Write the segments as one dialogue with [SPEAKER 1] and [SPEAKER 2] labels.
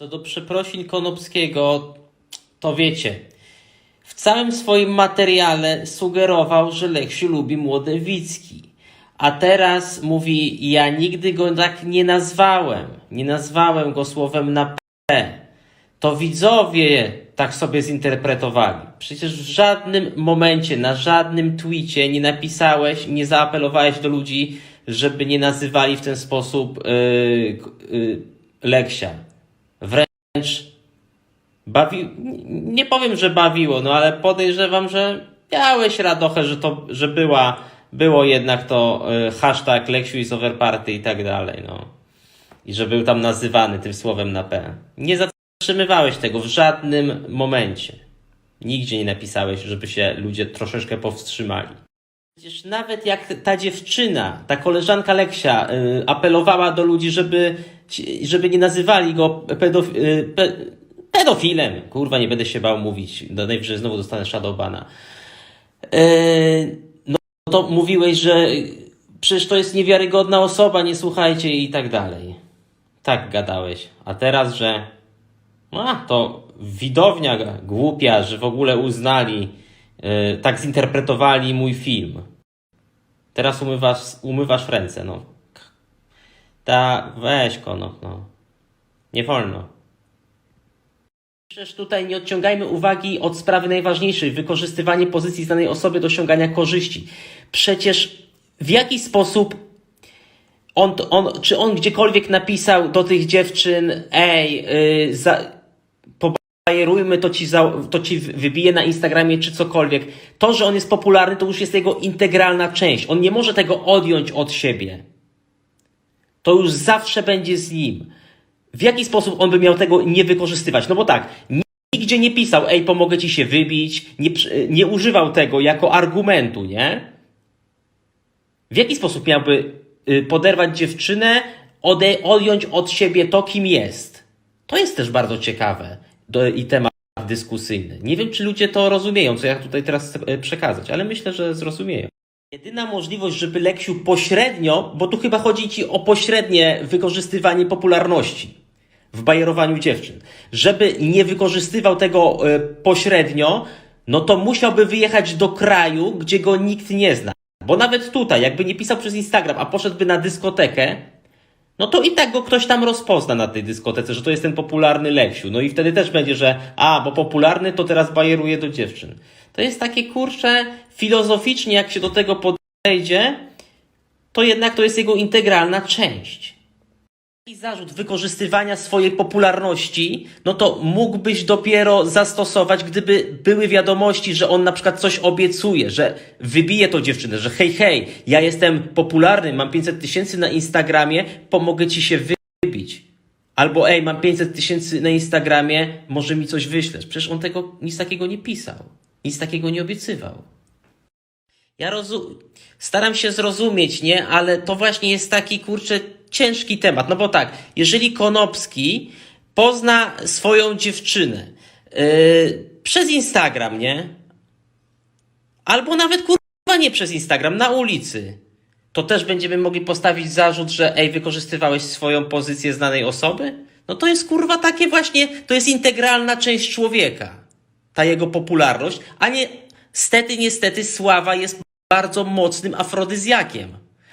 [SPEAKER 1] Co do przeprosin Konopskiego, to wiecie, w całym swoim materiale sugerował, że Leksiu lubi młode Wicki. A teraz mówi, ja nigdy go tak nie nazwałem. Nie nazwałem go słowem na P. To widzowie tak sobie zinterpretowali. Przecież w żadnym momencie, na żadnym twicie nie napisałeś, nie zaapelowałeś do ludzi, żeby nie nazywali w ten sposób yy, yy, Leksia. Wręcz bawi... nie powiem, że bawiło, no ale podejrzewam, że miałeś radochę, że to, że była, było jednak to y, hashtag Leksiu is over party i tak dalej, no. I że był tam nazywany tym słowem na P. Nie zatrzymywałeś tego w żadnym momencie. Nigdzie nie napisałeś, żeby się ludzie troszeczkę powstrzymali. Przecież nawet jak ta dziewczyna, ta koleżanka Leksia y, apelowała do ludzi, żeby, żeby nie nazywali go pedof, y, pe, pedofilem. Kurwa, nie będę się bał mówić. Najwyżej znowu dostanę shadowbana. Y, no to mówiłeś, że przecież to jest niewiarygodna osoba, nie słuchajcie i tak dalej. Tak gadałeś. A teraz, że a, to widownia głupia, że w ogóle uznali, yy, tak zinterpretowali mój film. Teraz umywasz, umywasz ręce, no. Ta, weź konop, no. Nie wolno. Przecież tutaj nie odciągajmy uwagi od sprawy najważniejszej, wykorzystywanie pozycji znanej osoby do osiągania korzyści. Przecież w jaki sposób on, on, czy on gdziekolwiek napisał do tych dziewczyn, ej, yy, za, pobajerujmy, to ci, za, to ci wybije na Instagramie czy cokolwiek. To, że on jest popularny, to już jest jego integralna część. On nie może tego odjąć od siebie. To już zawsze będzie z nim. W jaki sposób on by miał tego nie wykorzystywać? No bo tak, nigdzie nie pisał, ej, pomogę ci się wybić, nie, nie używał tego jako argumentu, nie? W jaki sposób miałby y, poderwać dziewczynę, ode, odjąć od siebie to, kim jest? To jest też bardzo ciekawe do, i temat dyskusyjny. Nie wiem, czy ludzie to rozumieją, co ja tutaj teraz chcę e, przekazać, ale myślę, że zrozumieją. Jedyna możliwość, żeby Leksiu pośrednio, bo tu chyba chodzi ci o pośrednie wykorzystywanie popularności w bajerowaniu dziewczyn, żeby nie wykorzystywał tego e, pośrednio, no to musiałby wyjechać do kraju, gdzie go nikt nie zna. Bo nawet tutaj, jakby nie pisał przez Instagram, a poszedłby na dyskotekę, no to i tak go ktoś tam rozpozna na tej dyskotece, że to jest ten popularny Leksiu. No i wtedy też będzie, że a, bo popularny to teraz bajeruje do dziewczyn. To jest takie kurcze, filozoficznie jak się do tego podejdzie, to jednak to jest jego integralna część. Taki zarzut wykorzystywania swojej popularności, no to mógłbyś dopiero zastosować, gdyby były wiadomości, że on na przykład coś obiecuje, że wybije tą dziewczynę, że hej, hej, ja jestem popularny, mam 500 tysięcy na Instagramie, pomogę ci się wybić. Albo ej, mam 500 tysięcy na Instagramie, może mi coś wyślesz. Przecież on tego nic takiego nie pisał. Nic takiego nie obiecywał. Ja staram się zrozumieć, nie? Ale to właśnie jest taki, kurczę, ciężki temat. No bo tak, jeżeli Konopski pozna swoją dziewczynę yy, przez Instagram, nie? Albo nawet, kurwa, nie przez Instagram, na ulicy. To też będziemy mogli postawić zarzut, że ej, wykorzystywałeś swoją pozycję znanej osoby? No to jest, kurwa, takie właśnie, to jest integralna część człowieka ta jego popularność, a nie, stety, niestety, sława jest bardzo mocnym afrodyzjakiem.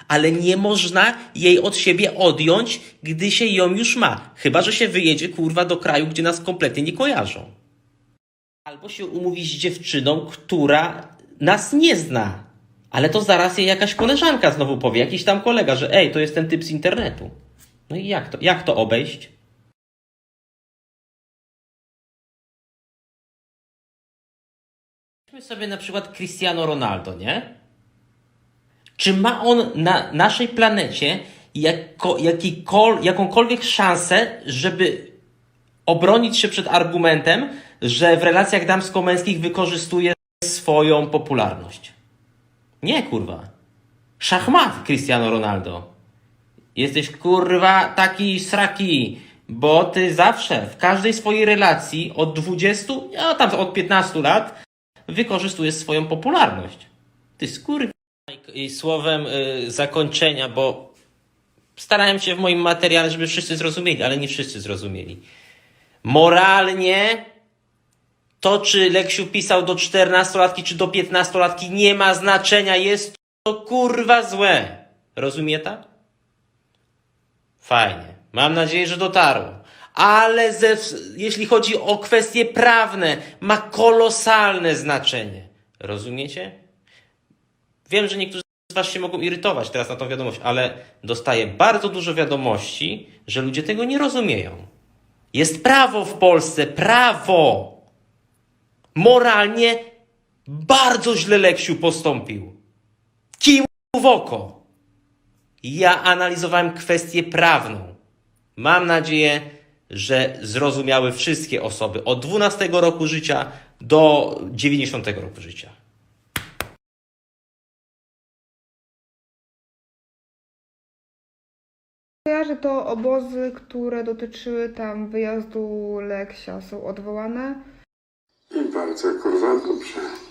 [SPEAKER 1] Ale nie można jej od siebie odjąć, gdy się ją już ma. Chyba, że się wyjedzie, kurwa, do kraju, gdzie nas kompletnie nie kojarzą. Albo się umówi z dziewczyną, która nas nie zna. Ale to zaraz jej jakaś koleżanka znowu powie, jakiś tam kolega, że ej, to jest ten typ z internetu. No i jak to, jak to obejść? Weźmy sobie na przykład Cristiano Ronaldo, nie? Czy ma on na naszej planecie jako, jakikol, jakąkolwiek szansę, żeby obronić się przed argumentem, że w relacjach damsko-męskich wykorzystuje swoją popularność? Nie, kurwa. Szachmat, Cristiano Ronaldo. Jesteś kurwa taki sraki, bo ty zawsze, w każdej swojej relacji od 20, a tam od 15 lat, wykorzystujesz swoją popularność. Ty skur... I słowem y, zakończenia, bo starałem się w moim materiale, żeby wszyscy zrozumieli, ale nie wszyscy zrozumieli. Moralnie to, czy Leksiu pisał do 14-latki, czy do 15-latki, nie ma znaczenia. Jest to kurwa złe. Rozumie ta? Fajnie. Mam nadzieję, że dotarło. Ale ze, jeśli chodzi o kwestie prawne, ma kolosalne znaczenie. Rozumiecie? Wiem, że niektórzy z Was się mogą irytować teraz na tą wiadomość, ale dostaję bardzo dużo wiadomości, że ludzie tego nie rozumieją. Jest prawo w Polsce, prawo. Moralnie bardzo źle Leksiu postąpił. Kim w oko. Ja analizowałem kwestię prawną. Mam nadzieję, że zrozumiały wszystkie osoby od 12 roku życia do 90 roku życia.
[SPEAKER 2] Kojarzę to obozy, które dotyczyły tam wyjazdu Leksia są odwołane.
[SPEAKER 3] I bardzo kurwa dobrze.